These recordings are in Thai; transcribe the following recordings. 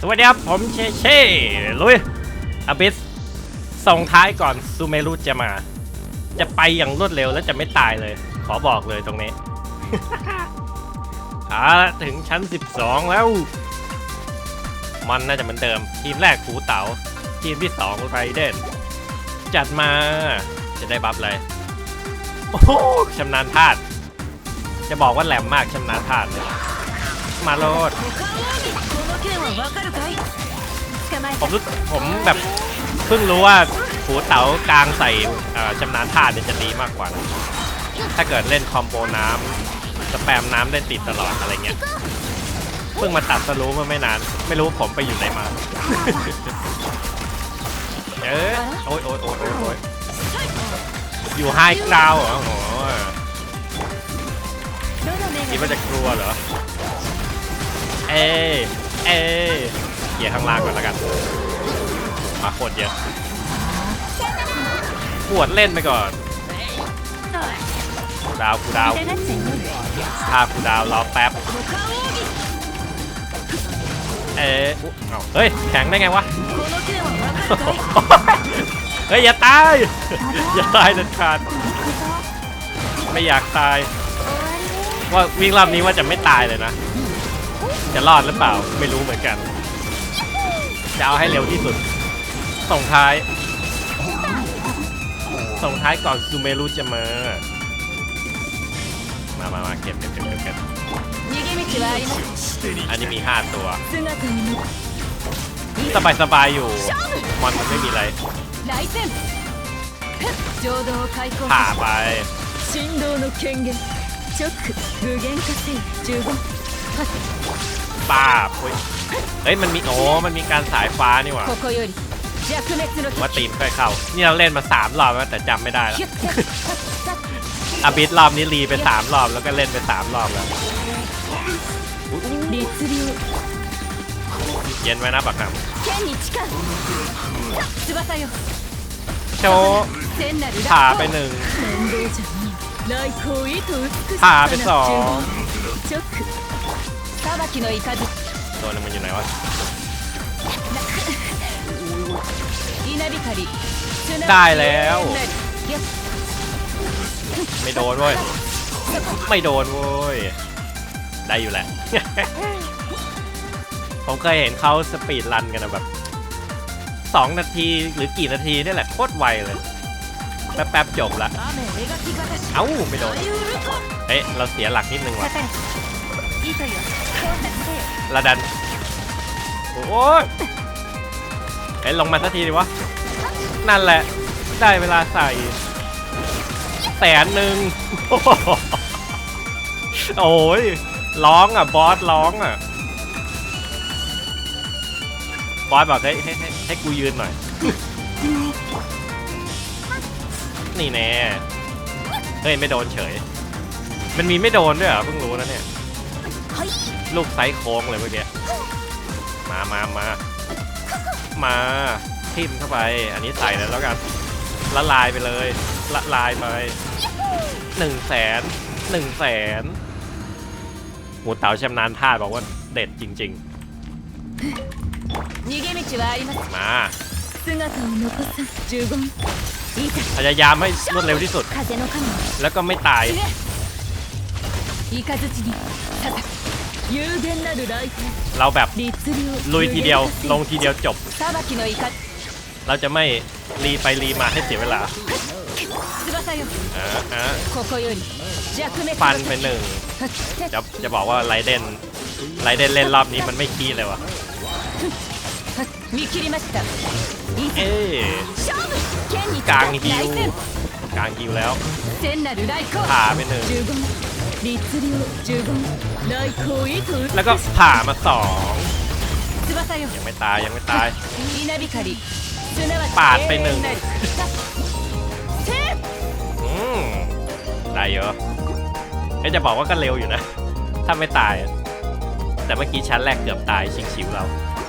สวัสดีครับ ผมเชเช่ลุยอบิสส่งท้ายก่อนซูเมรุจะมา จะไปอย่างรวดเร็วและจะไม่ตายเลย ขอบอกเลยตรงนี้อาถึงชั้น 12 แล้ว มันน่าจะเหมือนเดิม ทีมแรกผูเต๋า ทีมที่2ไรเดนจัดมาจะได้บัฟเลย โอ้โหชำนาญธาตุจะบอกว่าแหลมมากชำนาญธาตุมาโลด ผมรู้ผมแบบเพิ่งรู้ว่าหูเต๋ากลางใส่ชำนาญธาตุเนี่ยจะดีมากกว่านะถ้าเกิดเล่นคอมโบน้ำสแปมน้ำได้ติดตลอดอะไรเงี้ยเพิ่งมาตัดสรู้เมื่อไม่นาน ไม่รู้ผมไปอยู่ไหนมา เออโอ๊ยโอ๊ยโอ๊ยโอ๊ยอยู่ไฮกราวเหรอโอ้โหคิดว่าจะกลัวเหรอ เอ๊ เอเกียร์ข้างล่างก่อนละกัน มาโคตรเยอะปวดเล่นไปก่อนกูดาวกูดาวพากูดาวรอแป๊บ เอ๊ะเฮ้ย แข็งได้ไงวะ เฮ้ย อย่าตาย อย่าตายเด็ดขาด ไม่อยากตาย ว่าวิ่งรอบนี้ว่าจะไม่ตายเลยนะ จะรอดหรือเปล่า ไม่รู้เหมือนกัน จะเอาให้เร็วที่สุด ส่งท้าย ส่งท้ายก่อนซูเมรุจะมา มามามาเก็บเก็บเก็บเก็บเก็บ 逃げ道はあります อันนี้มี 5 ตัว 姿を見 สบายสบายๆอยู่ มอนมันไม่มีอะไร 来戦ふっ浄土を開口 ผ่าไป 振動の権限チョック無限化せい十分 ป้าบเฮ้ยเฮ้ยมันมีโอ้มันมีการสายฟ้านี่หว่ามาตีมค่อเข้า นี่เราเล่นมาสามรอบแล้วแต่จำไม่ได้แล้วอบิสรอบนี้รีไปสามรอบแล้วก็เล่นไปสามรอบแล้วเย็นไว้นะบักหำโชว์ผ่าไปหนึ่งผ่าไปสอง 裁きの雷 ตัวนึงมันอยู่ไหนวะ 稲光 ได้แล้ว よっ ไม่โดนเว้ย ไม่โดนเว้ย ได้อยู่แหละ ผมเคยเห็นเขาสปีดรันกันนะแบบ 2 นาทีหรือกี่นาทีนี่แหละโคตรไวเลย แป๊บๆจบละ 雨描き方し เอ้า ไม่โดน 大ウルト เฮ้ย เราเสียหลักนิดนึงว่ะ ระดัน โอ้ยไอ้ลงมาสักทีดิวะ นั่นแหละ ได้เวลาใส่ แสนหนึ่ง โอ้ย ร้องอะ บอสร้องอะ บอสบอกให้ให้ให้ให้กูยืนหน่อย นี่แน่ เฮ้ย ไม่โดนเฉย มันมีไม่โดนด้วยเหรอเพิ่งรู้นะเนี่ย ลูกไซโค้งเลยเมื่อกี้มามามามาทิ่มเข้าไป อันนี้ใส่แล้วกันละลายไปเลย ละลายไปหนึ่งแสนหนึ่งแสนหมูเต๋าชำนาญท่าบอกว่าเด็ดจริง ๆ มาพยายามให้รวดเร็วที่สุด แล้วก็ไม่ตาย เราแบบลุยทีเดียวลงทีเดียวจบ เราจะไม่รีไปรีมาให้เสียเวลาฟันไปหนึ่งจะจะบอกว่าไรเดนไรเดนเล่นรอบนี้มันไม่ขี้เลยวะเอ๊กางฮิวกางฮิวแล้วผ่าไปหนึ่ง 律流十言雷光意図 แล้วก็ผ่ามาสอง 翼よ ยังไม่ตายยังไม่ตาย 稲光すなわち ปาดไปหนึ่ง 永遠なるせー อืมได้เยอะเอ๊ะจะบอกว่าก็เร็วอยู่นะ ถ้าไม่ตายอะแต่เมื่อกี้ชั้นแรกเกือบตายชิงชิวเรา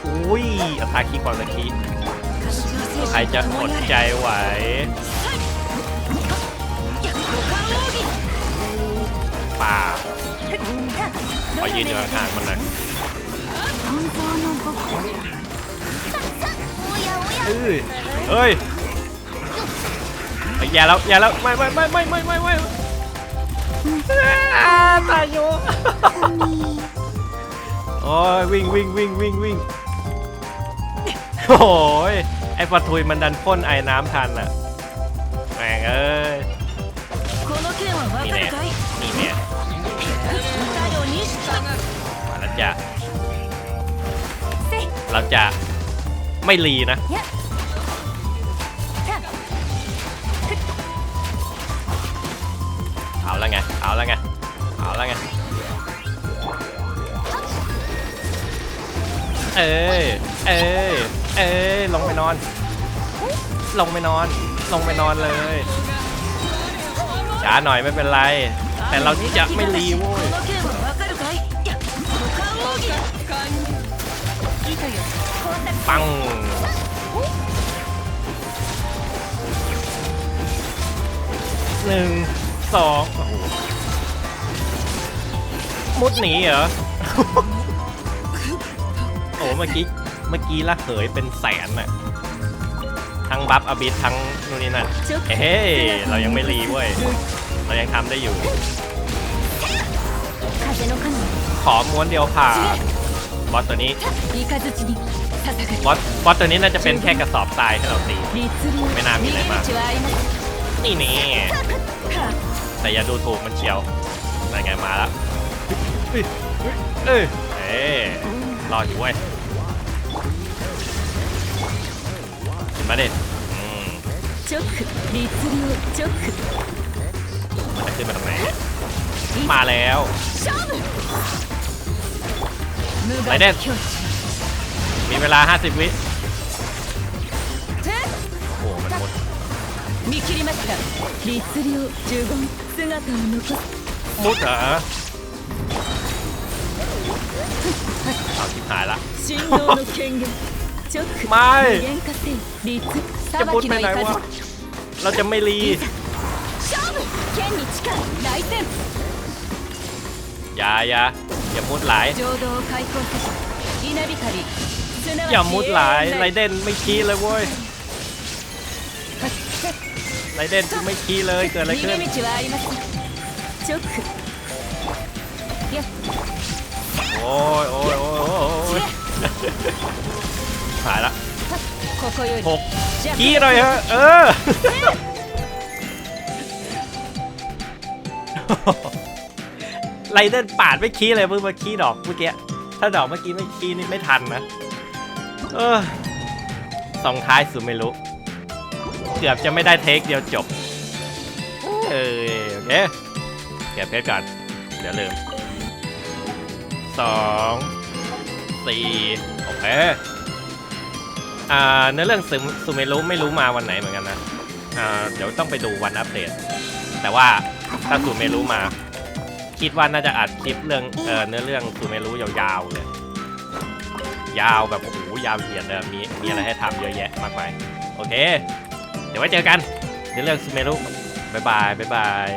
อุ้ยอัตราคีความตะคีใครจะอดใจไหว ป่าขอยืนอยู่ห่างมันหน่ยเฮ้ยเฮ้ยอย่าแล้วอย่าแล้วไม่ไม่ไม่ไม่ไม่ไม่ไม่ตายอยู่โอ้ยวิ่งวิ่งวิ่งวิ่งวิ่งโอ้ยไอ้ปาทุยมันดันพ่นไอ้น้ำทันอะแม่งเอ้ จะ เราจะไม่รีนะ เอาละไง เอาละไง เอาละไง เออเออเออลงไปนอน ลงไปนอน ลงไปนอนเลยช้าหน่อยไม่เป็นไร แต่เราจะไม่รีโว้ย ปังหนึ่งสองโอ้โหมุดหนีเหรอ โอ้เมื่อกี้ เมื่อกี้ละเขยเป็นแสนน่ะทั้งบัฟอบิททั้งนู่นนี่นั่นเฮ้ยเรายังไม่รีเว้ย เรายังทำได้อยู่ ขอม้วนเดียวผ่าน บอสตัวนี้บอสบอสตัวนี้น่าจะเป็นแค่กระสอบทรายให้เราตีไม่น่ามีอะไรมากนี่นี่แต่อย่าดูถูกมันเชียวนั่นไงมาแล้วเอ้ยเอ้รออยู่เว้ยขึ้นมาดิมันจะขึ้นมาตรงไหนมาแล้ว 無来電我境地 มีเวลา 50 วิโอ้โหมันหมด 見切りました律流呪言姿を残す มุดเหรอเอาทิพหายละ 神道の権限直ไม่ 無限化せい律 จะ 裁 มุด き ไป の ไหน 雷 วะ เราจะไม่รี 勝負剣に力来戦 อย่าอย่าอย่ามุดหลาย อย่ามุดหลายไรเด่นไม่ขี้เลยเว้ยไรเด่นไม่ขี้เลยเกิดอะไรขึ้นโอ้ยโอ้ยโอ้ยหายละหกขี้เลยฮะเออ ไรเดนปาดไม่ขี้เลยเพิ่งมาขี้ดอกเมื่อกี้ถ้าดอกเมื่อกี้ไม่ขี้นี่ไม่ทันนะเออสองท้ายสุดไม่รู้เกือบจะไม่ได้เทคเดียวจบเออโอเคเก็บเพชรก่อนเดี๋ยวลืมสองสี่โอเคอ่าเนื้อเรื่องซูซูเมรุไม่รู้มาวันไหนเหมือนกันนะอ่าเดี๋ยวต้องไปดูวันอัปเดตแต่ว่าถ้าซูเมรุมา คิดว่าน่าจะอัดคลิปเรื่องเออเนื้อเรื่องซูเมรุยาวๆเลยยาวแบบโอ้โหยาวเหยียดเลยมีมีอะไรให้ทำเยอะแยะมากมายโอเค เดี๋ยวไว้เจอกันในเรื่องซูเมรุบายบายบายบาย